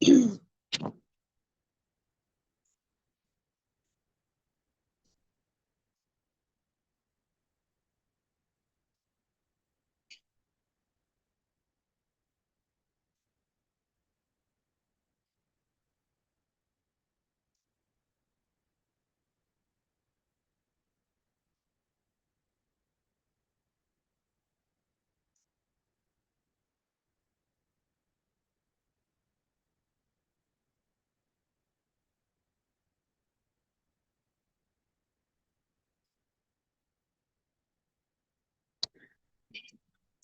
Yeah.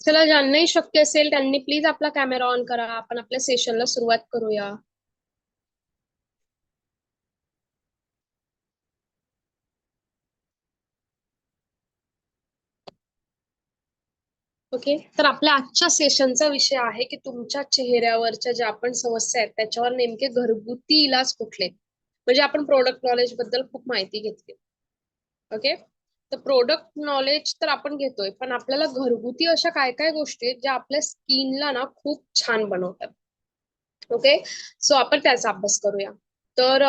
चला ज्यांनाही शक्य असेल त्यांनी प्लीज आपला कॅमेरा ऑन करा. आपण आपल्या सेशनला सुरुवात करूया. ओके तर आपल्या आजच्या सेशनचा विषय आहे की तुमच्या चेहऱ्यावरच्या ज्या आपण समस्या आहेत त्याच्यावर नेमके घरगुती इलाज कुठले? म्हणजे आपण प्रोडक्ट नॉलेजबद्दल खूप माहिती घेतली. ओके तर प्रोडक्ट नॉलेज तर आपण घेतोय. पण आपल्याला घरगुती अशा काय काय गोष्टी आहेत ज्या आपल्या स्किनला ना खूप छान बनवतात. ओके सो आपण त्याचा अभ्यास करूया. तर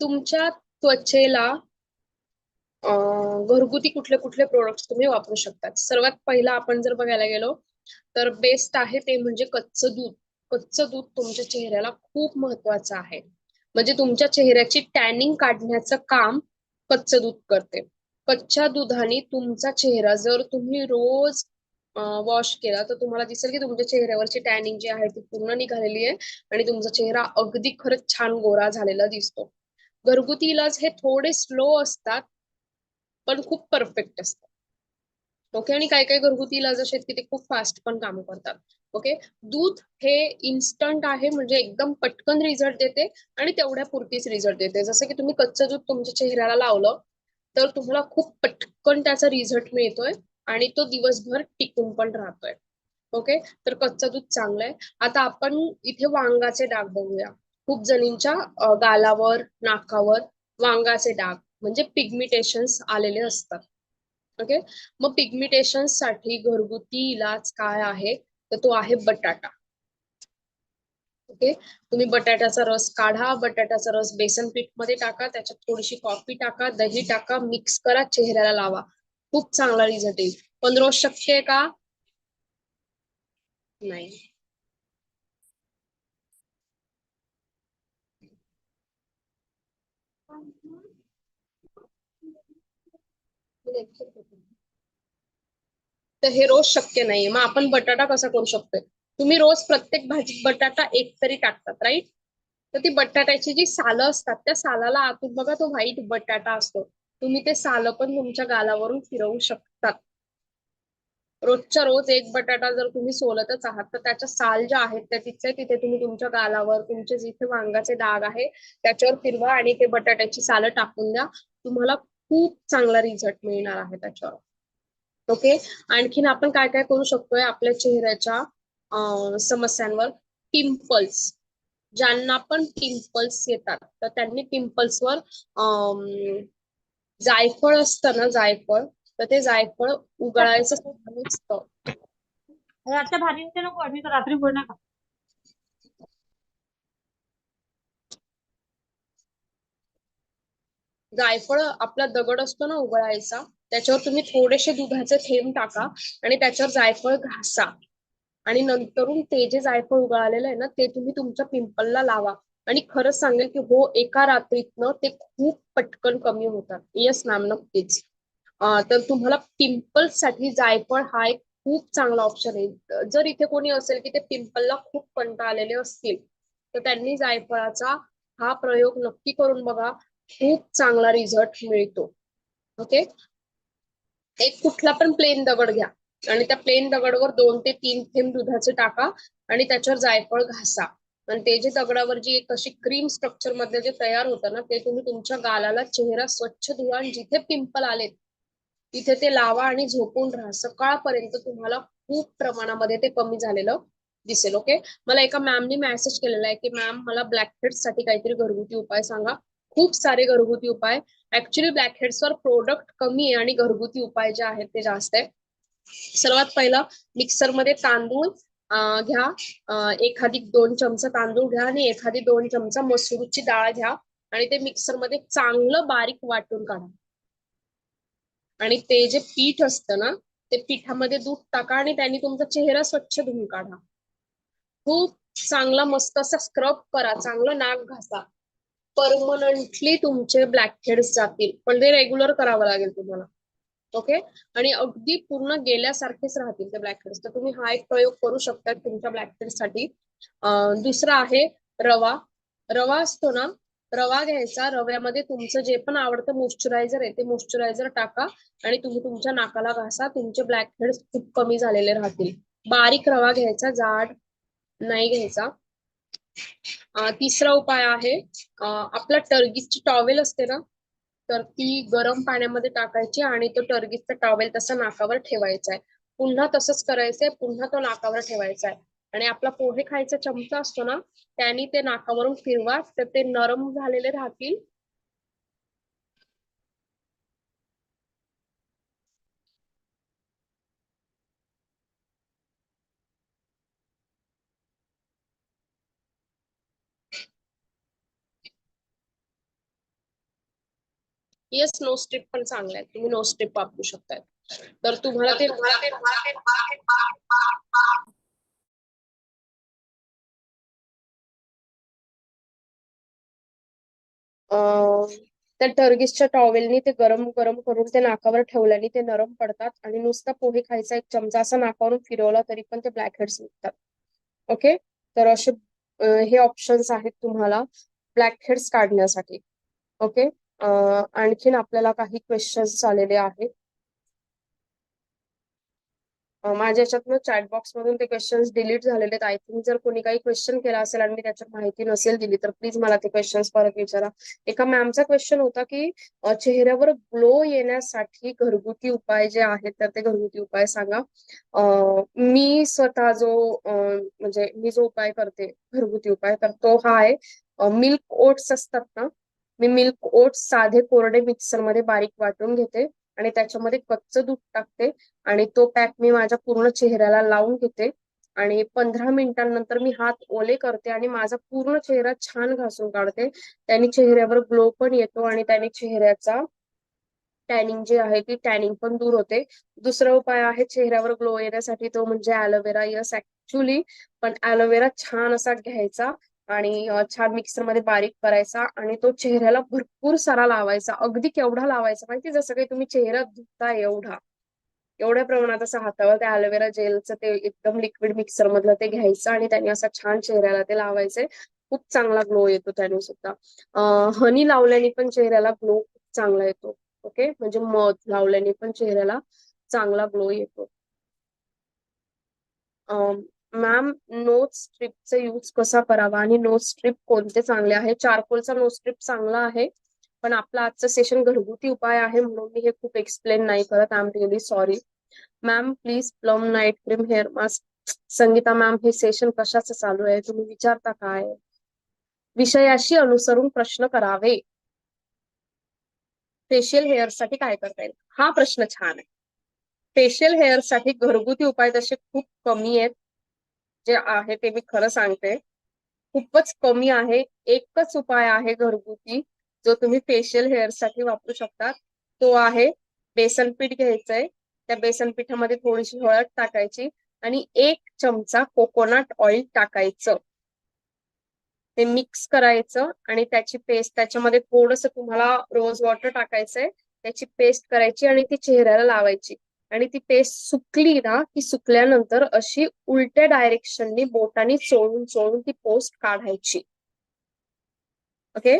तुमच्या त्वचेला घरगुती कुठले कुठले प्रोडक्ट तुम्ही वापरू शकतात. सर्वात पहिला आपण जर बघायला गेलो तर बेस्ट आहे ते म्हणजे कच्चं दूध. कच्चं दूध तुमच्या चेहऱ्याला खूप महत्वाचं आहे. म्हणजे तुमच्या चेहऱ्याची टॅनिंग काढण्याचं काम कच्चं दूध करते. कच्च्या दुधाने तुमचा चेहरा जर तुम्ही रोज वॉश केला तर तुम्हाला दिसेल की तुमच्या चेहऱ्यावरची टॅनिंग जी आहे ती पूर्ण निघालेली आहे आणि तुमचा चेहरा अगदी खरंच छान गोरा झालेला दिसतो. घरगुती इलाज हे थोडे स्लो असतात पण खूप परफेक्ट असतात. ओके आणि काही काही घरगुती इलाज असे की ते खूप फास्ट पण काम करतात. ओके दूध हे इन्स्टंट आहे म्हणजे एकदम पटकन रिझल्ट देते आणि तेवढ्या पुरतीच रिझल्ट देते. जसं की तुम्ही कच्चं दूध तुमच्या चेहऱ्याला लावलं तर तुम्हाला खूप पटकन त्याचा रिझल्ट मिळतोय आणि तो दिवसभर टिकून पण राहतोय. ओके तर कच्चं दूध चांगलं आहे आता आपण इथे वांगाचे डाग बघूया. खूप जणींच्या गालावर नाकावर वांगाचे डाग म्हणजे पिग्मिटेशन्स आलेले असतात. ओके मग पिग्मिटेशनसाठी घरगुती इलाज काय आहे? तर तो आहे बटाटा. ओके? तुम्ही बटाट्याचा रस काढा बटाट्याचा रस बेसन पीठमध्ये टाका त्याच्यात थोडीशी कॉफी टाका दही टाका मिक्स करा चेहऱ्याला लावा. खूप चांगला रिझल्ट येईल. पण रोज शक्य आहे का? नाही. तर हे रोज शक्य नाहीये. मग आपण बटाटा कसा करू शकतोय? तुम्ही रोज प्रत्येक भाजीत बटाटा एक तरी टाकतात राईट तर ती बटाट्याची जी सालं असतात त्या सालाला आतून बघा तो व्हाईट बटाटा असतो. तुम्ही ते सालं पण तुमच्या गालावरून फिरवू शकतात. रोजच्या रोज एक बटाटा जर तुम्ही सोलतच आहात तर त्याच्या साल ज्या आहेत त्या तिथे तिथे तुम्ही तुमच्या गालावर तुमचे जिथे वांगाचे डाग आहे त्याच्यावर फिरवा आणि ते बटाट्याची सालं टाकून द्या. तुम्हाला खूप चांगला रिझल्ट मिळणार आहे त्याच्यावर. ओके आणखीन आपण काय काय करू शकतोय? आपल्या चेहऱ्याच्या समस्यांवर पिंपल्स ज्यांना पण पिंपल्स येतात. तर त्यांनी पिंपल्सवर जायफळ असतं ना जायफळ तर ते जायफळ उगळायचं असतं. भारी नको आम्ही रात्री बोलणार का जायफळ आपला दगड असतो ना उगळायचा त्याच्यावर तुम्ही थोडेसे दुधाचे थेंब टाका आणि त्याच्यावर जायफळ घासा. आणि नंतरून ते जे जायफळ उगाळलेलं आहे ना ते तुम्ही तुमच्या पिंपलला लावा. आणि खरंच सांगेल की हो एका रात्रीतनं ते खूप पटकन कमी होतात. येस मॅम नक्कीच. तर तुम्हाला पिंपल्ससाठी जायफळ हा एक खूप चांगला ऑप्शन आहे. जर इथे कोणी असेल की ते पिंपलला खूप कंटाळलेले असतील तर त्यांनी जायफळाचा हा प्रयोग नक्की करून बघा. खूप चांगला रिझल्ट मिळतो. ओके एक कुठला पण प्लेन दगड घ्या. आणि त्या प्लेन दगडवर दोन ते तीन थेंब दुधाचे टाका आणि त्याच्यावर जायफळ घासा. आणि ते जे दगडावर जी एक अशी क्रीम स्ट्रक्चरमध्ये जे तयार होतं ना ते तुम्ही तुमच्या गालाला चेहरा स्वच्छ धुवा आणि जिथे पिंपल आलेत तिथे ते लावा आणि झोपून राहा. सकाळपर्यंत तुम्हाला खूप प्रमाणामध्ये ते कमी झालेलं दिसेल ओके मला एका मॅमनी मेसेज केलेला आहे की मॅम मला ब्लॅक हेड्ससाठी काहीतरी घरगुती उपाय सांगा. खूप सारे घरगुती उपाय. ऍक्च्युली ब्लॅक प्रोडक्ट कमी आहे आणि घरगुती उपाय जे आहेत ते जास्त आहे. सर्वात पहिला मिक्सरमध्ये तांदूळ घ्या. एखादी दोन चमचा तांदूळ घ्या आणि एखादी दोन चमचा मसूरची डाळ घ्या आणि ते मिक्सरमध्ये चांगलं बारीक वाटून काढा. आणि ते जे पीठ असतं ना ते पिठामध्ये दूध टाका आणि त्यांनी तुमचा चेहरा स्वच्छ धुवून काढा. खूप चांगला मस्त असा स्क्रब करा चांगलं नाक घासा. परमनंटली तुमचे ब्लॅक हेड्स जातील. पण ते रेग्युलर करावं लागेल तुम्हाला. ओके? आणि अगदी पूर्ण गेल्यासारखेच राहतील ते ब्लॅक हेड्स तर तुम्ही हा एक प्रयोग करू शकता तुमच्या ब्लॅक हेड्ससाठी. दुसरा आहे रवा. रवा असतो ना रवा घ्यायचा. रव्यामध्ये तुमचं जे पण आवडतं मॉइश्चरायझर आहे ते मॉइश्चरायझर टाका आणि तुम्ही तुमच्या नाकाला घासा. तुमचे ब्लॅक हेड्स खूप कमी झालेले राहतील. बारीक रवा घ्यायचा जाड नाही घ्यायचा. तिसरा उपाय आहे आपला टर्गीसची टॉवेल असते ना तर ती गरम पाण्यामध्ये टाकायची आणि तो टर्गीसचा टॉवेल तसा नाकावर ठेवायचा आहे. पुन्हा तसंच करायचंय पुन्हा तो नाकावर ठेवायचा आहे. आणि आपला पोहे खायचा चमचा असतो ना त्याने ते नाकावरून फिरवा तर ते नरम झालेले राहतील. येस नो स्ट्रिप पण चांगला आहे. तुम्ही नो स्ट्रिप वापरू शकताय. तर तुम्हाला ते त्या टर्गिसच्या टॉवेलनी ते गरम गरम करून ते नाकावर ठेवल्याने ते नरम पडतात आणि नुसता पोहे खायचा एक चमचा असा नाकावरून फिरवला तरी पण ते ब्लॅक हेड्स निघतात. ओके तर असे हे ऑप्शन्स आहेत तुम्हाला. ब्लॅक हेड्स काढण्यासाठी. ओके आणखीन आपल्याला काही क्वेश्चन्स आलेले आहेत. माझ्या याच्यातनं चॅट बॉक्स मधून ते क्वेश्चन्स डिलीट झालेले आहेत. आय थिंक जर कोणी काही क्वेश्चन केला असेल आणि मी त्याच्यात माहिती नसेल दिली तर प्लीज मला ते क्वेश्चन्स परत विचारा. एका मॅमचा क्वेश्चन होता की चेहऱ्यावर ग्लो येण्यासाठी घरगुती उपाय जे आहेत तर ते घरगुती उपाय सांगा. मी स्वतः जो म्हणजे मी जो उपाय करते घरगुती उपाय तर तो हा आहे मिल्क ओट्स असतात ना मी मिल्क ओट्स साधे कोरडे मिक्सरमध्ये बारीक वाटून घेते आणि त्याच्यामध्ये कच्चं दूध टाकते आणि तो पॅक मी माझ्या पूर्ण चेहऱ्याला लावून घेते आणि पंधरा मिनिटांनंतर मी हात ओले करते आणि माझा पूर्ण चेहरा छान घासून काढते. त्याने चेहऱ्यावर ग्लो पण येतो आणि त्याने चेहऱ्याचा टॅनिंग जे आहे ती टॅनिंग पण दूर होते. दुसरा उपाय आहे चेहऱ्यावर ग्लो येण्यासाठी तो म्हणजे ऍलोवेरा यस ऍक्च्युली पण ऍलोवेरा छान असा घ्यायचा. आणि छान मिक्सरमध्ये बारीक करायचा आणि तो चेहऱ्याला भरपूर सारा लावायचा. अगदी केवढा लावायचा माहिती जसं काही तुम्ही चेहरा धुता एवढा. एवढ्या प्रमाणात असं हातावर त्या अलोवेरा जेलचं ते एकदम लिक्विड मिक्सर मधलं ते घ्यायचं आणि त्याने असं छान चेहऱ्याला ते लावायचे. खूप चांगला ग्लो येतो त्याने सुद्धा. हनी लावल्याने पण चेहऱ्याला ग्लो खूप चांगला येतो. ओके? म्हणजे मध लावल्याने पण चेहऱ्याला चांगला ग्लो येतो. मॅम नो स्ट्रिपचा यूज कसा करावा आणि नो स्ट्रिप कोणते चांगले आहे? चारकोलचा नो स्ट्रिप चांगला आहे पण आपलं आजचं सेशन घरगुती उपाय आहे म्हणून मी हे खूप एक्सप्लेन नाही करत. I am really sorry ma'am please plum night cream hair mask Sangeeta ma'am हे सेशन कशाचं चालू आहे? तुम्ही विचारता काय? विषयाशी अनुसरून प्रश्न करावे. फेशियल हेअरसाठी काय करता येईल? हा प्रश्न छान आहे. फेशियल हेअरसाठी घरगुती उपाय तसे खूप कमी आहेत. जे आहे ते मी खरं सांगते. खूपच कमी आहे. एकच उपाय आहे घरगुती जो तुम्ही फेशियल हेअरसाठी वापरू शकता. तो आहे बेसन पीठ घ्यायचंय. त्या बेसन पिठामध्ये थोडीशी हळद टाकायची आणि एक चमचा कोकोनट ऑइल टाकायचं. ते मिक्स करायचं आणि त्याची पेस्ट त्याच्यामध्ये थोडस तुम्हाला रोज वॉटर टाकायचंय. त्याची पेस्ट करायची आणि ती चेहऱ्याला लावायची. आणि ती पेस्ट सुकली ना की सुकल्यानंतर अशी उलट्या डायरेक्शननी बोटाने चोळून चोळून ती पोस्ट काढायची. ओके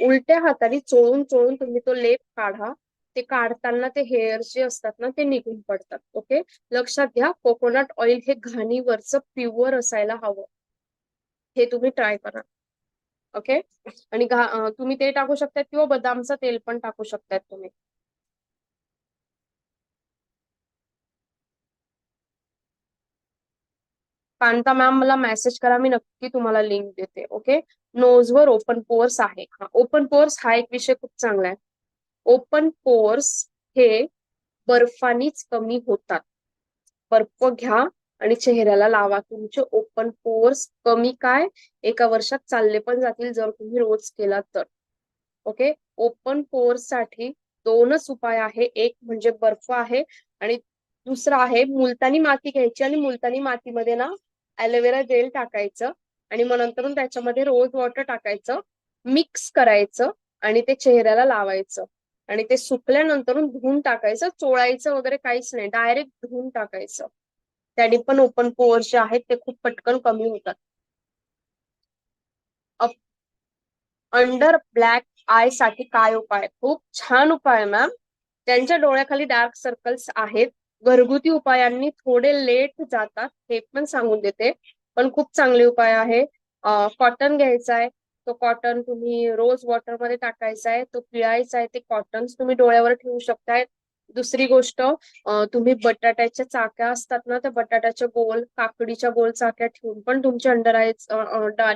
उलट्या हाताने चोळून चोळून तुम्ही तो लेप काढा. ते काढताना ते हेअर जे असतात ना ते निघून पडतात. ओके लक्षात घ्या कोकोनट ऑइल हे घाणीवरचं प्युअर असायला हवं. हे तुम्ही ट्राय करा. ओके आणि घा- तुम्ही ते टाकू शकतात किंवा बदामचं तेल पण टाकू शकतात तुम्ही. कांता मॅम मला मेसेज करा मी नक्की तुम्हाला लिंक देते ओके नोजवर ओपन पोर्स आहे. हा ओपन पोर्स हा एक विषय खूप चांगला आहे. ओपन पोर्स हे बर्फानीच कमी होतात. बर्फ घ्या आणि चेहऱ्याला लावा. तुमचे ओपन पोर्स कमी काय? एका वर्षात चालले पण जातील जर तुम्ही रोज केला तर. ओके ओपन पोर्ससाठी दोनच उपाय आहे. एक म्हणजे बर्फ आहे आणि दुसरा आहे मुलतानी माती घ्यायची आणि मुलतानी मातीमध्ये ना ॲलोवेरा जेल टाकायचं आणि मग नंतर त्याच्यामध्ये रोज वॉटर टाकायचं मिक्स करायचं आणि ते चेहऱ्याला लावायचं. आणि ते सुकल्यानंतर धुवून टाकायचं चोळायचं वगैरे काहीच नाही डायरेक्ट धुवून टाकायचं. त्याने पण ओपन पोअर्स जे आहेत ते खूप पटकन कमी होतात. अंडर ब्लॅक आयसाठी काय उपाय? खूप छान उपाय मॅम त्यांच्या डोळ्याखाली डार्क सर्कल्स आहेत. घरगुती उपायांनी थोडे लेट जातात हे पण सांगून देते. पण खूप चांगले उपाय आहे. कॉटन घ्यायचा आहे तो कॉटन तुम्ही रोज वॉटरमध्ये टाकायचा आहे तो पिळायचा आहे ते कॉटन तुम्ही डोळ्यावर ठेवू शकताय. दुसरी गोष्ट तुम्ही बटाट्याच्या चाक्या असतात ना त्या बटाट्याच्या गोल काकडीच्या गोल चाक्या ठेवून पण तुमचे अंडर आय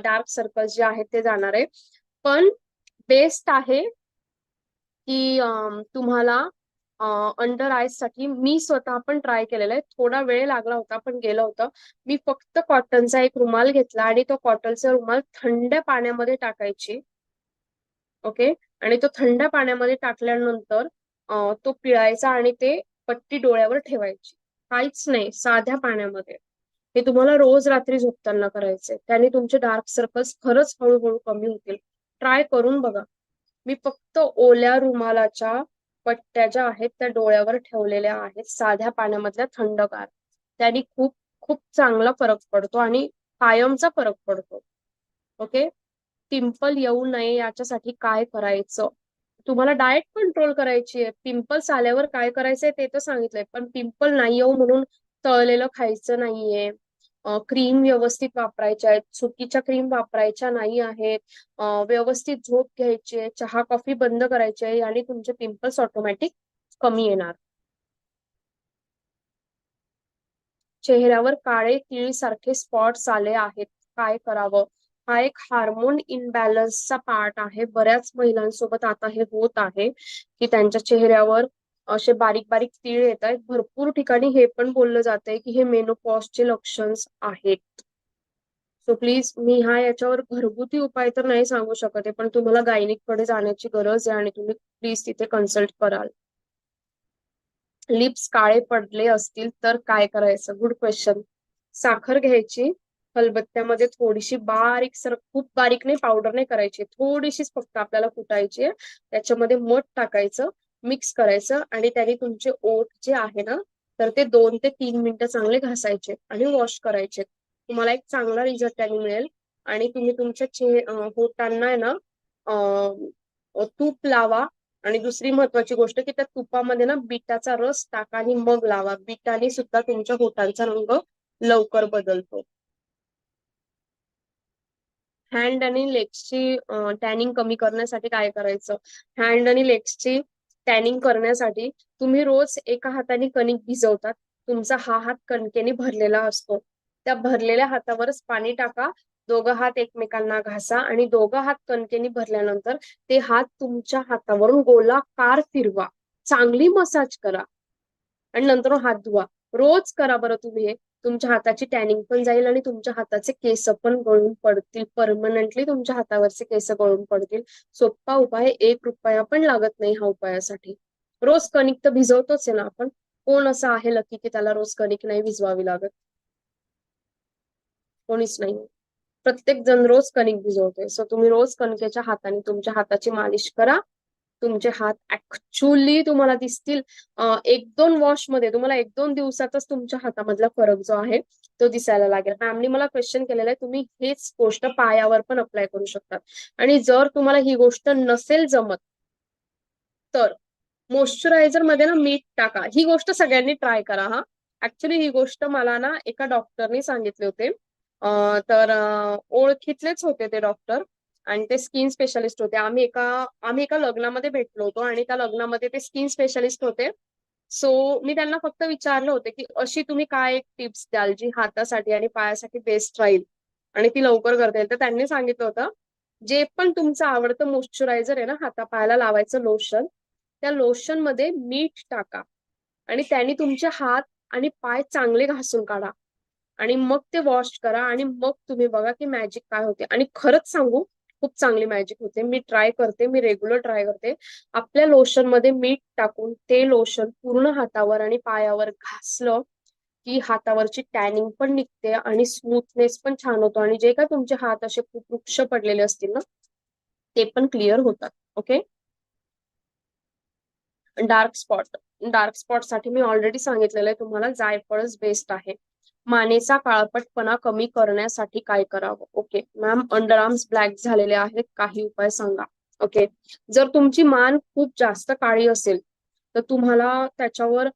डार्क सर्कल जे आहेत ते जाणार. आहे पण बेस्ट आहे की तुम्हाला अंडर आयजसाठी मी स्वतः पण ट्राय केलेला आहे. थोडा वेळ लागला होता पण गेलं होतं. मी फक्त कॉटनचा एक रुमाल घेतला आणि तो कॉटनचा रुमाल थंड पाण्यामध्ये टाकायची. ओके आणि तो थंड पाण्यामध्ये टाकल्यानंतर तो पिळायचा आणि ते पट्टी डोळ्यावर ठेवायची. काहीच नाही साध्या पाण्यामध्ये. हे तुम्हाला रोज रात्री झोपताना करायचंय. त्याने तुमचे डार्क सर्कल्स खरंच हळूहळू कमी होतील. ट्राय करून बघा. मी फक्त ओल्या रुमालाच्या पट्ट्या ज्या आहेत त्या डोळ्यावर ठेवलेल्या आहेत. साध्या पाण्यामधल्या थंडगार त्यांनी खूप खूप चांगला फरक पडतो आणि कायमचा फरक पडतो. ओके? पिंपल येऊ नये याच्यासाठी काय करायचं? तुम्हाला डाएट कंट्रोल करायची आहे. पिंपल्स आल्यावर काय करायचंय ते तर सांगितलंय. पण पिंपल नाही येऊ म्हणून तळलेलं खायचं नाहीये. क्रीम व्यवस्थित वापरायच्या आहेत. चुकीच्या क्रीम वापरायच्या नाही आहेत. व्यवस्थित झोप घ्यायची आहे. चहा कॉफी बंद करायची आहे आणि तुमचे पिंपल्स ऑटोमॅटिक कमी येणार. चेहऱ्यावर काळे तिळी सारखे स्पॉट्स आले आहेत. काय करावं? हा एक हार्मोन इनबॅलन्सचा पार्ट आहे. बऱ्याच महिलांसोबत आता हे होत आहे की त्यांच्या चेहऱ्यावर असे बारीक बारीक तीळ येत आहेत भरपूर ठिकाणी हे पण बोललं जात आहे की हे मेनोपॉजचे लक्षण आहेत. सो प्लीज मी हा याच्यावर घरगुती उपाय तर नाही सांगू शकत आहे पण तुम्हाला गायनिककडे जाण्याची गरज आहे आणि तुम्ही प्लीज तिथे कन्सल्ट कराल. लिप्स काळे पडले असतील तर काय करायचं? गुड क्वेश्चन साखर घ्यायची खलबत्त्यामध्ये थोडीशी बारीक सर खूप बारीक नाही पावडर नाही करायची. थोडीशीच फक्त आपल्याला कुटायची आहे. त्याच्यामध्ये मध टाकायचं. मिक्स करायचं आणि त्याने तुमचे ओठ जे आहे ना तर ते दोन ते तीन मिनिटं चांगले घासायचे आणि वॉश करायचे. तुम्हाला एक चांगला रिझल्ट त्याने मिळेल. आणि तुम्ही तुमच्या चे होटांना आहे ना तूप लावा. आणि दुसरी महत्वाची गोष्ट की त्या तुपामध्ये ना बिटाचा रस टाका आणि मग लावा. बिटाने सुद्धा तुमच्या होटांचा रंग लवकर बदलतो. हँड आणि लेग्सची टॅनिंग कमी करण्यासाठी काय करायचं? हँड आणि लेग्सची टॅनिंग करण्यासाठी तुम्ही रोज एका हाताने कणिक भिजवतात. तुमचा हा हात कणकेने भरलेला असतो. त्या भरलेल्या हातावरच पाणी टाका. दोघं हात एकमेकांना घासा आणि दोघं हात कणकेने भरल्यानंतर ते हात तुमच्या हातावरून गोलाकार फिरवा. चांगली मसाज करा. आणि नंतर हात धुवा. रोज करा बरं तुम्ही हे. तुमच्या हाताची टॅनिंग पण जाईल आणि तुमच्या हाताचे केस पण गळून पडतील. परमनंटली तुमच्या हातावरचे केस गळून पडतील. सोप्पा उपाय एक रुपया पण लागत नाही हा उपायासाठी. रोज कणिक तर भिजवतोच आहे ना आपण. कोण असं आहे लकी की त्याला रोज कणिक नाही भिजवावी लागत? कोणीच नाही. प्रत्येक जण रोज कणिक भिजवतोय. सो तुम्ही रोज कणकेच्या हाताने तुमच्या हाताची मालिश करा. तुमचे हात ऍक्च्युअली तुम्हाला दिसतील. एक दोन वॉशमध्ये तुम्हाला एक दोन दिवसातच तुमच्या हातामधला फरक जो आहे तो दिसायला लागेल. मॅमनी मला क्वेश्चन केलेला आहे तुम्ही हेच गोष्ट पायावर पण अप्लाय करू शकतात आणि जर तुम्हाला ही गोष्ट नसेल जमत तर मॉइश्चरायझरमध्ये ना मीठ टाका. ही गोष्ट सगळ्यांनी ट्राय करा हा. ऍक्च्युली ही गोष्ट मला ना एका डॉक्टरने सांगितले होते. तर ओळखीतलेच होते ते डॉक्टर आणि ते स्किन स्पेशालिस्ट होते. आम्ही एका आम्ही एका लग्नामध्ये भेटलो होतो आणि त्या लग्नामध्ये ते स्किन स्पेशालिस्ट होते. सो मी त्यांना फक्त विचारलं होते की अशी तुम्ही काय एक टिप्स द्याल जी हातासाठी आणि पायासाठी बेस्ट राहील? आणि ती लवकर करता येईल. तर त्यांनी सांगितलं होतं जे पण तुमचं आवडतं मॉइश्चरायझर आहे ना हातापायाला लावायचं लोशन त्या लोशनमध्ये मीठ टाका. आणि त्यांनी तुमचे हात आणि पाय चांगले घासून काढा. आणि मग ते वॉश करा आणि मग तुम्ही बघा की मॅजिक काय होते. आणि खरंच सांगू खूप चांगली मॅजिक होते. मी ट्राय करते मी रेग्युलर ट्राय करते. आपल्या लोशनमध्ये मीठ टाकून ते लोशन पूर्ण हातावर आणि पायावर घासलं की हातावरची टॅनिंग पण निघते आणि स्मूथनेस पण छान होतो आणि जे काय तुमचे हात असे खूप वृक्ष पडलेले असतील ना ते पण क्लिअर होतात. ओके डार्क स्पॉट डार्क स्पॉटसाठी मी ऑलरेडी सांगितलेलं आहे तुम्हाला जायफळच बेस्ट आहे. मानेचा काळपटपणा कमी करण्यासाठी काय करावं? Okay ma'am under arms black झालेले आहेत. काही उपाय सांगा. ओके जर तुमची मान खूप जास्त काळी असेल तर तुम्हाला त्याच्यावर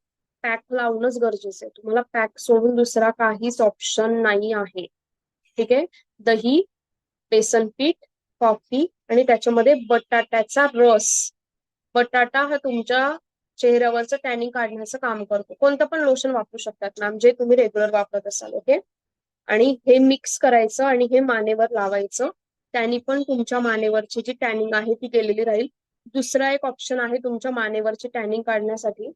पॅक लावणंच गरजेचं आहे. तुम्हाला पॅक सोडून दुसरा काहीच ऑप्शन नाही आहे. ठीक आहे? दही बेसन पीठ कॉफी आणि त्याच्यामध्ये बटाट्याचा रस. बटाटा हा तुमच्या चेहऱ्यावरचं टॅनिंग काढण्याचं काम करतो. कोणतं पण लोशन वापरू शकतात मॅम जे तुम्ही रेग्युलर वापरत असाल ओके आणि हे मिक्स करायचं आणि हे मानेवर लावायचं. त्यांनी पण तुमच्या मानेवरची जी टॅनिंग आहे ती गेलेली राहील. दुसरा एक ऑप्शन आहे तुमच्या मानेवरची टॅनिंग काढण्यासाठी.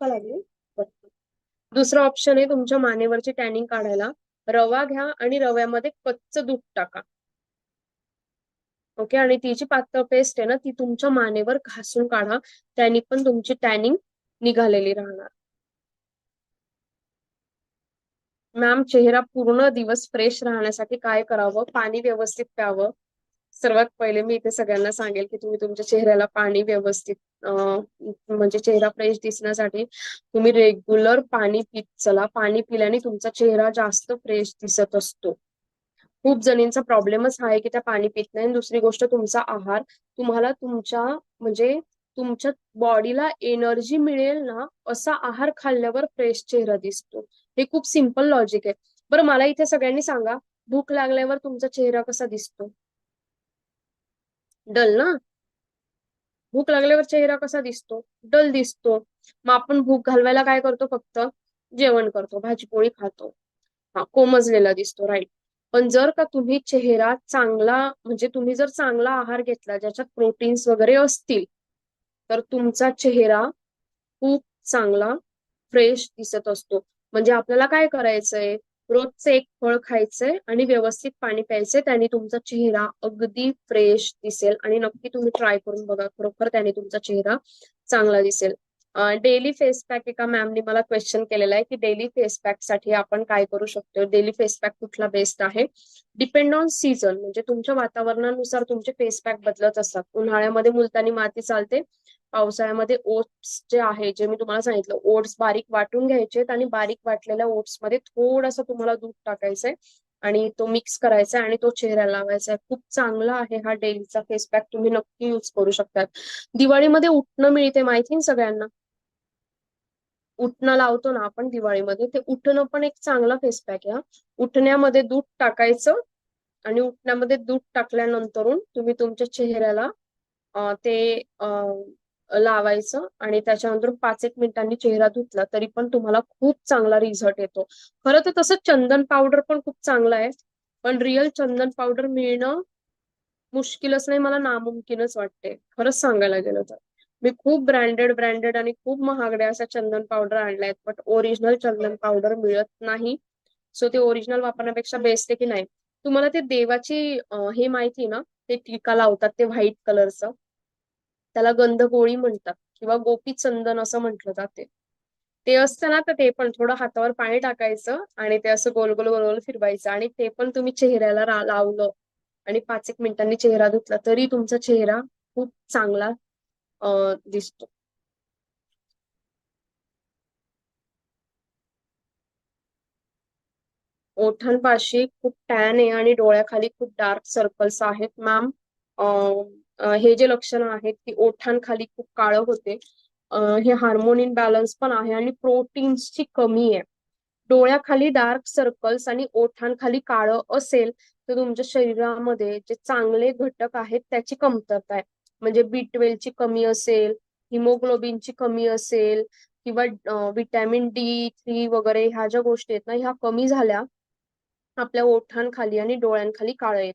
लागली? दुसरा ऑप्शन आहे तुमच्या मानेवरची टॅनिंग काढायला. रवा घ्या आणि रव्यामध्ये कच्च दूध टाका. ओके आणि ती जी पातळ पेस्ट आहे ना ती तुमच्या मानेवर घासून काढा. त्यांनी पण तुमची टॅनिंग निघालेली राहणार. मॅम चेहरा पूर्ण दिवस फ्रेश राहण्यासाठी काय करावं? पाणी व्यवस्थित प्यावं. सर्वात पहिले मी इथे सगळ्यांना सांगेल की तुम्ही तुमच्या चेहऱ्याला पाणी व्यवस्थित म्हणजे चेहरा फ्रेश दिसण्यासाठी तुम्ही रेग्युलर पाणी पित चला. पाणी पिल्याने तुमचा चेहरा जास्त फ्रेश दिसत असतो. खूप जणींचा प्रॉब्लेमच हा आहे की त्या पाणी पित नाही. दुसरी गोष्ट तुमचा आहार तुम्हाला तुमच्या म्हणजे तुमच्या बॉडीला एनर्जी मिळेल ना असा आहार खाल्ल्यावर फ्रेश चेहरा दिसतो. हे खूप सिंपल लॉजिक आहे. बरं मला इथे सगळ्यांनी सांगा भूक लागल्यावर तुमचा चेहरा कसा दिसतो? डल ना? भूक लागल्यावर चेहरा कसा दिसतो? डल दिसतो. मग आपण भूक घालवायला काय करतो? फक्त जेवण करतो भाजीपोळी खातो. हा कोमजलेला दिसतो राईट पण जर का तुम्ही चेहरा चांगला म्हणजे तुम्ही जर चांगला आहार घेतला ज्याच्यात प्रोटीन्स वगैरे असतील तर तुमचा चेहरा खूप चांगला फ्रेश दिसत असतो. म्हणजे आपल्याला काय करायचंय? रोजचं एक फळ खायचंय आणि व्यवस्थित पाणी प्यायचंय त्याने तुमचा चेहरा अगदी फ्रेश दिसेल आणि नक्की तुम्ही ट्राय करून बघा खरोखर त्याने तुमचा चेहरा चांगला दिसेल. डेली फेस पॅक एका मॅमने मला क्वेश्चन केलेला आहे की डेली फेस पॅकसाठी आपण काय करू शकतो? डेली फेस पॅक कुठला बेस्ट आहे? डिपेंड ऑन सीझन म्हणजे तुमच्या वातावरणानुसार तुमचे फेस पॅक बदलत असतात. उन्हाळ्यामध्ये मुलतानी माती चालते. पावसाळ्यामध्ये ओट्स जे आहे जे मी तुम्हाला सांगितलं ओट्स बारीक वाटून घ्यायचे आणि बारीक वाटलेल्या ओट्समध्ये थोडंसं तुम्हाला दूध टाकायचंय आणि तो मिक्स करायचा आहे आणि तो चेहऱ्याला लावायचा आहे. खूप चांगला आहे हा डेलीचा फेस पॅक तुम्ही नक्की युज करू शकतात. दिवाळीमध्ये उठणं मिळते माहिती सगळ्यांना? उठणं लावतो ना आपण दिवाळीमध्ये ते उठणं पण एक चांगला फेस पॅक आहे उठण्यामध्ये दूध टाकायचं आणि उठण्यामध्ये दूध टाकल्यानंतरून तुम्ही तुमच्या चेहऱ्याला ते लावायचं आणि त्याच्यानंतर पाच एक मिनिटांनी चेहरा धुतला तरी पण तुम्हाला खूप चांगला रिझल्ट येतो. खरं तर तसं चंदन पावडर पण खूप चांगला आहे पण रिअल चंदन पावडर मिळणं मुश्किलच नाही मला नामुमकिनच वाटते खरंच सांगायला गेलं तर. मी खूप ब्रँडेड ब्रँडेड आणि खूप महागड्या अशा चंदन पावडर आणल्या बट ओरिजिनल चंदन पावडर मिळत नाही. सो ते ओरिजिनल वापरण्यापेक्षा बेस्ट आहे की नाही? तुम्हाला ते देवाची हे माहिती ना? ते टिका लावतात ते व्हाईट कलरचं त्याला गंधगोळी म्हणतात किंवा गोपी चंदन असं म्हटलं जाते. ते असतं ना तर ते पण थोडं हातावर पाणी टाकायचं आणि ते असं गोल गोल गोल गोल फिरवायचं आणि ते पण तुम्ही चेहऱ्याला लावलं आणि पाच एक मिनिटांनी चेहरा धुतला तरी तुमचा चेहरा खूप चांगला दिसतो. ओठांपाशी खूप टॅन आहे आणि डोळ्याखाली खूप डार्क सर्कल्स आहेत मॅम हे जे लक्षण आहेत की ओठांखाली खूप काळं होते. हे हार्मोन इन बॅलन्स पण आहे आणि प्रोटीन्सची कमी आहे. डोळ्याखाली डार्क सर्कल्स आणि ओठांखाली काळं असेल तर तुमच्या शरीरामध्ये जे चांगले घटक आहेत त्याची कमतरता आहे. म्हणजे बी ची कमी असेल हिमोग्लोबिनची कमी असेल किंवा विटॅमिन डी थ्री वगैरे ह्या ज्या गोष्टी आहेत ना ह्या कमी झाल्या आपल्या ओठांखाली आणि डोळ्यांखाली काळ येत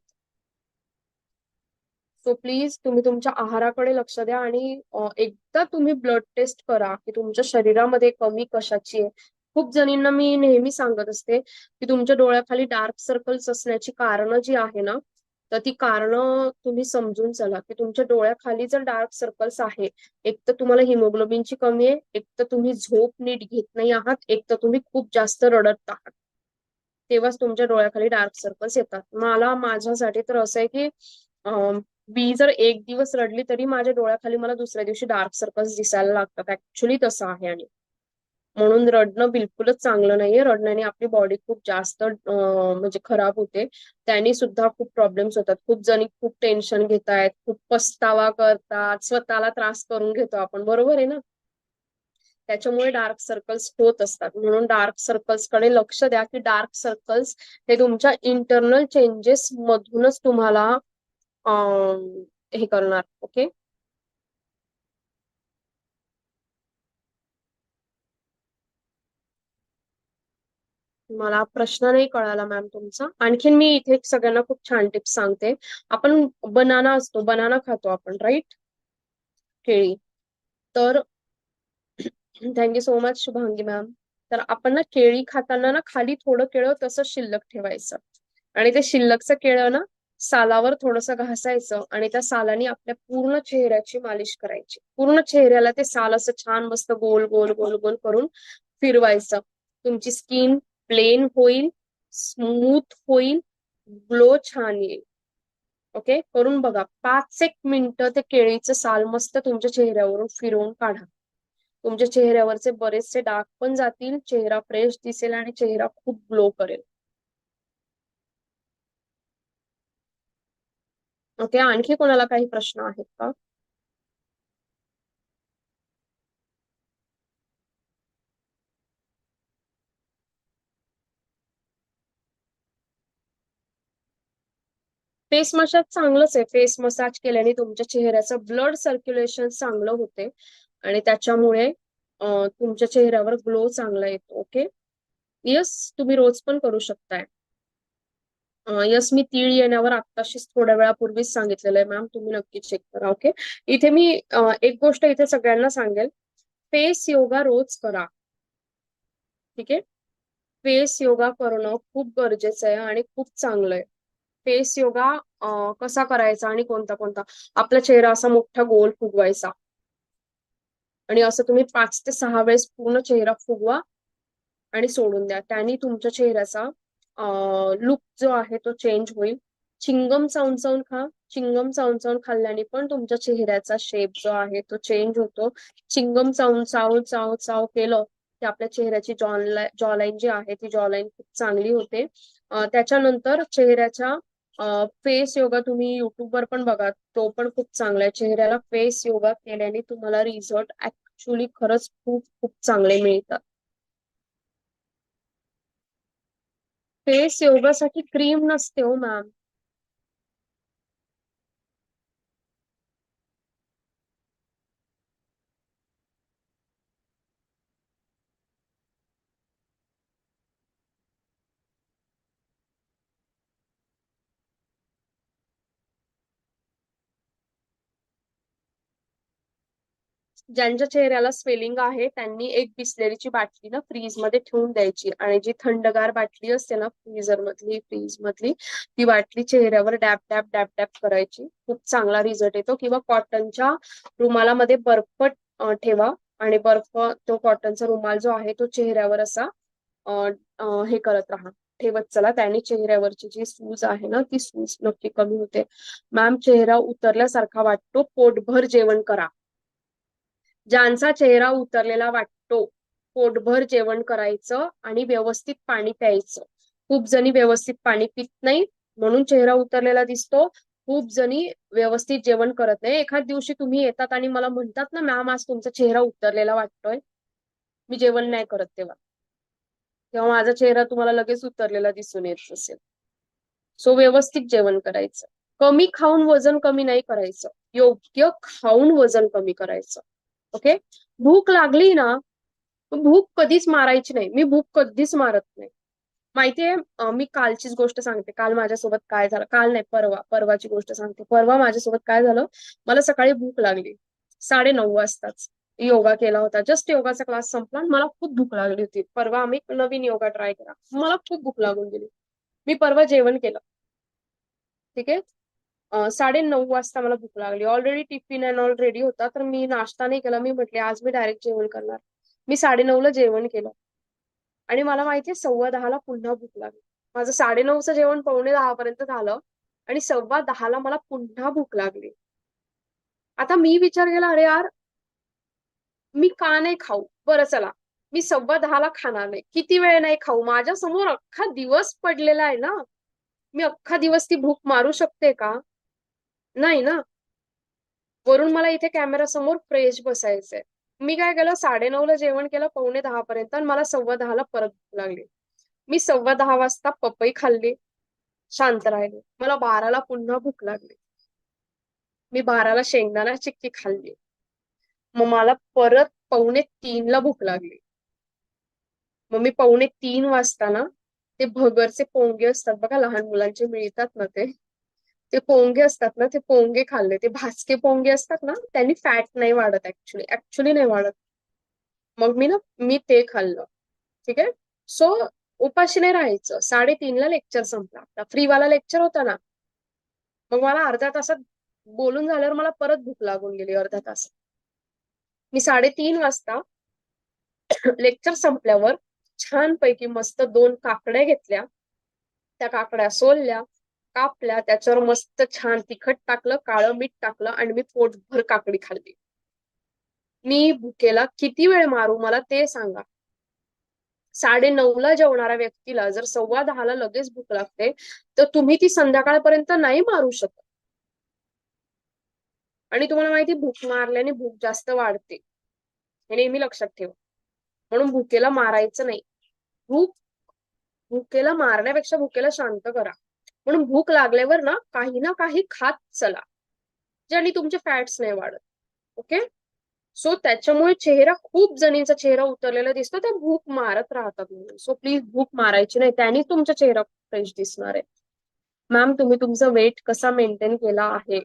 सो प्लीज तुम्ही तुमच्या आहाराकडे लक्ष द्या आणि एकदा तुम्ही ब्लड टेस्ट करा की तुमच्या शरीरामध्ये कमी कशाची आहे. खूप जणींना मी नेहमी सांगत असते की तुमच्या डोळ्याखाली डार्क सर्कल्स असण्याची कारणं जी आहे ना तर ती कारणं तुम्ही समजून चला की तुमच्या डोळ्याखाली जर डार्क सर्कल्स आहे एक तर तुम्हाला हिमोग्लोबिनची कमी आहे एक तर तुम्ही झोप नीट घेत नाही आहात एक तर तुम्ही खूप जास्त रडत आहात. तेव्हाच तुमच्या डोळ्याखाली डार्क सर्कल्स येतात. मला माझ्यासाठी तर असं आहे की मी जर एक दिवस रडली तरी माझ्या डोळ्याखाली मला दुसऱ्या दिवशी डार्क सर्कल्स दिसायला लागतात. ऍक्च्युली तसं आहे आणि म्हणून रडणं बिलकुलच चांगलं नाहीये. रडण्याने आपली बॉडी खूप जास्त म्हणजे खराब होते. त्यांनी सुद्धा खूप प्रॉब्लेम्स होतात. खूप जणी खूप टेन्शन घेत आहेत खूप पस्तावा करतात स्वतःला त्रास करून घेतो आपण. बरोबर आहे ना? त्याच्यामुळे डार्क सर्कल्स होत असतात. म्हणून डार्क सर्कल्सकडे लक्ष द्या की डार्क सर्कल्स हे तुमच्या इंटरनल चेंजेस मधूनच तुम्हाला हे करणार. ओके मला प्रश्न नाही कळाला मॅम तुमचा. आणखीन मी इथे सगळ्यांना खूप छान टिप्स सांगते. आपण बनाना असतो बनाना खातो आपण राईट केळी तर thank you so much Shubhangi ma'am तर आपण ना केळी खाताना ना खाली थोडं केळं तसं शिल्लक ठेवायचं. आणि ते शिल्लकचं केळं ना सालावर थोडस घासायचं आणि त्या सालानी आपल्या पूर्ण चेहऱ्याची मालिश करायची. पूर्ण चेहऱ्याला ते साल असं छान मस्त गोल गोल गोल गोल करून फिरवायचं. तुमची स्किन प्लेन होईल स्मूथ होईल ग्लो छान येईल. ओके करून बघा. पाच एक मिनिटं ते केळीचं साल मस्त तुमच्या चेहऱ्यावरून फिरवून काढा. तुमच्या चेहऱ्यावरचे बरेचसे डाग पण जातील चेहरा फ्रेश दिसेल आणि चेहरा खूप ग्लो करेल. ओके आणखी कोणाला काही प्रश्न आहेत का? फेस मसाज चांगलंच आहे. फेस मसाज केल्याने तुमच्या चेहऱ्याचं ब्लड सर्क्युलेशन चांगलं होते आणि त्याच्यामुळे तुमच्या चेहऱ्यावर ग्लो चांगला येतो ओके? यस तुम्ही रोज पण करू शकताय. यस मी तीळ येण्यावर आत्ताशीच थोड्या वेळापूर्वीच सांगितलेलं आहे मॅम. तुम्ही नक्की चेक करा ओके? इथे मी एक गोष्ट इथे सगळ्यांना सांगेल. फेस योगा रोज करा. ठीक आहे? फेस योगा करणं खूप गरजेचं आहे आणि खूप चांगलं आहे. फेस योगा कसा करायचा आणि कोणता कोणता? आपला चेहरा असा मोठा गोल फुगवायचा. आणि असं तुम्ही पाच ते सहा वेळेस पूर्ण चेहरा फुगवा आणि सोडून द्या. त्याने तुमच्या चेहऱ्याचा लुक जो आहे तो चेंज होईल. चिंगम चावून खा. चिंगम चावून खाल्ल्याने पण तुमच्या चेहऱ्याचा शेप जो आहे तो चेंज होतो. चिंगम चावून चाव चाव चाव केलं की आपल्या चेहऱ्याची जॉनला जॉलाईन जी आहे ती जॉलाईन खूप चांगली होते. त्याच्यानंतर चेहऱ्याच्या फेस योगा तुम्ही युट्यूबवर पण बघा तो पण खूप चांगला आहे. चेहऱ्याला फेस योगा केल्याने तुम्हाला रिझल्ट ऍक्च्युली खरंच खूप खूप चांगले मिळतात. फेस योगासाठी क्रीम नसते हो मॅम ज्यांच्या चेहऱ्याला स्वेलिंग आहे त्यांनी एक बिसलेरीची बाटली ना फ्रीजमध्ये ठेवून द्यायची आणि जी थंडगार बाटली असते ना फ्रीजर मधली फ्रीज मधली ती बाटली चेहऱ्यावर डॅप डॅप डॅप डॅप करायची. खूप चांगला रिझल्ट येतो. किंवा कॉटनच्या रुमालामध्ये बर्फ ठेवा आणि बर्फ तो कॉटनचा रुमाल जो आहे तो चेहऱ्यावर असा हे करत राहा. ठेवत चला. त्याने चेहऱ्यावरची जी सूज आहे ना ती सूज नक्की कमी होते. मॅम चेहरा उतरल्यासारखा वाटतो. पोटभर जेवण करा. ज्यांचा चेहरा उतरलेला वाटतो पोटभर जेवण करायचं आणि व्यवस्थित पाणी प्यायचं. खूप जणी व्यवस्थित पाणी पित नाही म्हणून चेहरा उतरलेला दिसतो. खूप जणी व्यवस्थित जेवण करत नाही. एखाद दिवशी तुम्ही येतात आणि मला म्हणतात ना मॅम आज तुमचा चेहरा उतरलेला वाटतोय. मी जेवण नाही करत तेव्हा. तेव्हा माझा चेहरा तुम्हाला लगेच उतरलेला दिसून येत असेल. सो व्यवस्थित जेवण करायचं. कमी खाऊन वजन कमी नाही करायचं. योग्य खाऊन वजन कमी करायचं. ओके? भूक लागली ना भूक कधीच मारायची नाही. मी भूक कधीच मारत नाही. माहितीये? मी कालचीच गोष्ट सांगते. काल माझ्यासोबत काय झालं? काल नाही परवा. परवाची गोष्ट सांगते. परवा माझ्यासोबत काय झालं? मला सकाळी भूक लागली. साडे नऊ वाजताच. योगा केला होता. जस्ट योगाचा क्लास संपला आणि मला खूप भूक लागली होती. परवा आम्ही नवीन योगा ट्राय केला मला खूप भूक लागून गेली. मी परवा जेवण केलं. ठीक आहे? साडे नऊ वाजता मला भूक लागली. Already tiffin and all ready होता तर मी नाश्ता नाही केला. मी म्हटले आज मी डायरेक्ट जेवण करणार. मी साडे ला जेवण केलं. आणि मला माहितीये सव्वा दहाला पुन्हा भूक लागली. माझं साडे नऊचं जेवण पावणे दहा पर्यंत झालं आणि सव्वा दहाला मला पुन्हा भूक लागली. आता मी विचार केला अरे यार मी का नाही खाऊ? बरं चला मी सव्वा दहाला खाणार नाही. किती वेळ नाही खाऊ? माझ्यासमोर अख्खा दिवस पडलेला आहे ना. मी अख्खा दिवस ती भूक मारू शकते का? नाही ना. वरून मला इथे कॅमेरा समोर फ्रेश बसायचंय. मी काय केलं साडे ला जेवण केलं पावणे दहा पर्यंत आणि मला सव्वा दहाला परत भूक लागली. मी सव्वा दहा वाजता पपई खाल्ली शांत राहिले. मला बाराला पुन्हा भूक लागली. मी बाराला शेंगदाणा चिक्की खाल्ली. मग मला परत पावणे तीनला भूक लागली. मग मी पावणे तीन वाजता ना ते भगरचे पोंगे असतात बघा लहान मुलांचे मिळतात ना ते. ते पोंगे असतात ना ते पोंगे खाल्ले. ते भासके पोंगे असतात ना त्यांनी फॅट नाही वाढत ऍक्च्युली ऍक्च्युली नाही वाढत. मग मी ना मी ते खाल्लं. ठीक आहे? सो उपाशी नाही राहायचं. साडेतीनला लेक्चर संपला. आपला फ्रीवाला लेक्चर होता ना. मग मला अर्ध्या तासात बोलून झाल्यावर मला परत भूक लागून गेली अर्ध्या तासात. मी साडेतीन वाजता लेक्चर संपल्यावर छानपैकी मस्त दोन काकड्या घेतल्या. त्या काकड्या सोलल्या. कापल्या त्याच्यावर मस्त छान तिखट टाकलं काळं मीठ टाकलं आणि मी पोटभर काकडी खाल्ली. मी भुकेला किती वेळ मारू मला ते सांगा. साडे ला जेवणाऱ्या व्यक्तीला जर सव्वा दहाला लगेच भूक लागते तर तुम्ही ती संध्याकाळपर्यंत नाही मारू शकत. आणि तुम्हाला माहिती भूक मारल्याने भूक जास्त वाढते. हे नेहमी लक्षात ठेवा. म्हणून भुकेला मारायचं नाही. भूक भुकेला मारण्यापेक्षा भुकेला शांत करा. म्हणून भूक लागल्यावर ना काही ना काही खात चला ज्याने तुमचे फॅट्स नाही वाढत. ओके सो त्याच्यामुळे चेहरा खूप जणींचा चेहरा उतरलेला दिसतो. त्या भूक मारत राहतात म्हणून. सो प्लीज भूक मारायची नाही. त्याने तुमचा चेहरा फ्रेश दिसणार आहे. मॅम तुम्ही तुमचा वेट कसा मेंटेन केला आहे?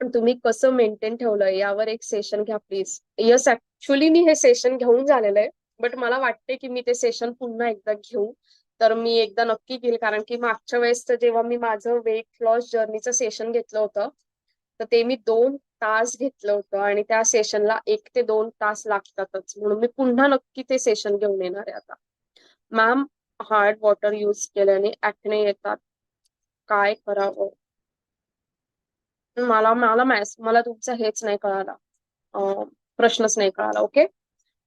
पण तुम्ही कसं मेंटेन ठेवलंय? यावर एक सेशन घ्या प्लीज यस ऍक्च्युली मी हे सेशन घेऊन झालेलं आहे. बट मला वाटते की मी ते सेशन पुन्हा एकदा घेऊ. तर मी एकदा नक्की घेईल कारण की मागच्या वेळेस जेव्हा मी माझं वेट लॉस जर्नीचं सेशन घेतलं होतं तर ते मी दोन तास घेतलं होतं आणि त्या सेशनला एक ते दोन तास लागतातच. म्हणून मी पुन्हा नक्की ते सेशन घेऊन येणार आहे आता. मॅम हार्ड वॉटर यूज केल्याने ऍक्ने येतात. काय करावं? मला मला मॅस मला तुमचा हेच नाही कळाला. प्रश्नच नाही कळाला ओके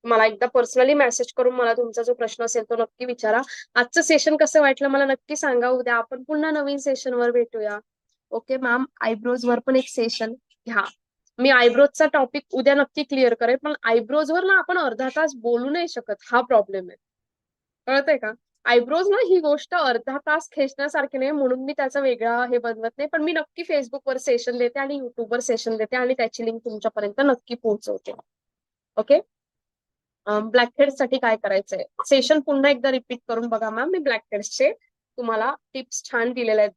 मला एकदा पर्सनली मेसेज करून मला तुमचा जो प्रश्न असेल तो नक्की विचारा. आजचं सेशन कसं वाटलं मला नक्की सांगा उद्या. आपण पुन्हा नवीन सेशन वर भेटूया. ओके मॅम आयब्रोज वर पण एक सेशन घ्या. मी आयब्रोजचा टॉपिक उद्या नक्की क्लिअर करेल पण आयब्रोज वर ना आपण अर्धा तास बोलू नाही शकत. हा प्रॉब्लेम आहे. कळतंय का? आयब्रोज ना ही गोष्ट अर्धा तास खेचण्यासारखी नाही म्हणून मी त्याचा वेगळा हे बनवत नाही. पण मी नक्की फेसबुकवर सेशन देते आणि युट्यूबवर सेशन देते आणि त्याची लिंक तुमच्यापर्यंत नक्की पोहोचवते. ओके ब्लॅकसाठी काय करायचंय? सेशन पुन्हा एकदा रिपीट करून बघा मॅम मी ब्लॅक चे तुम्हाला टिप्स छान दिलेल्या आहेत.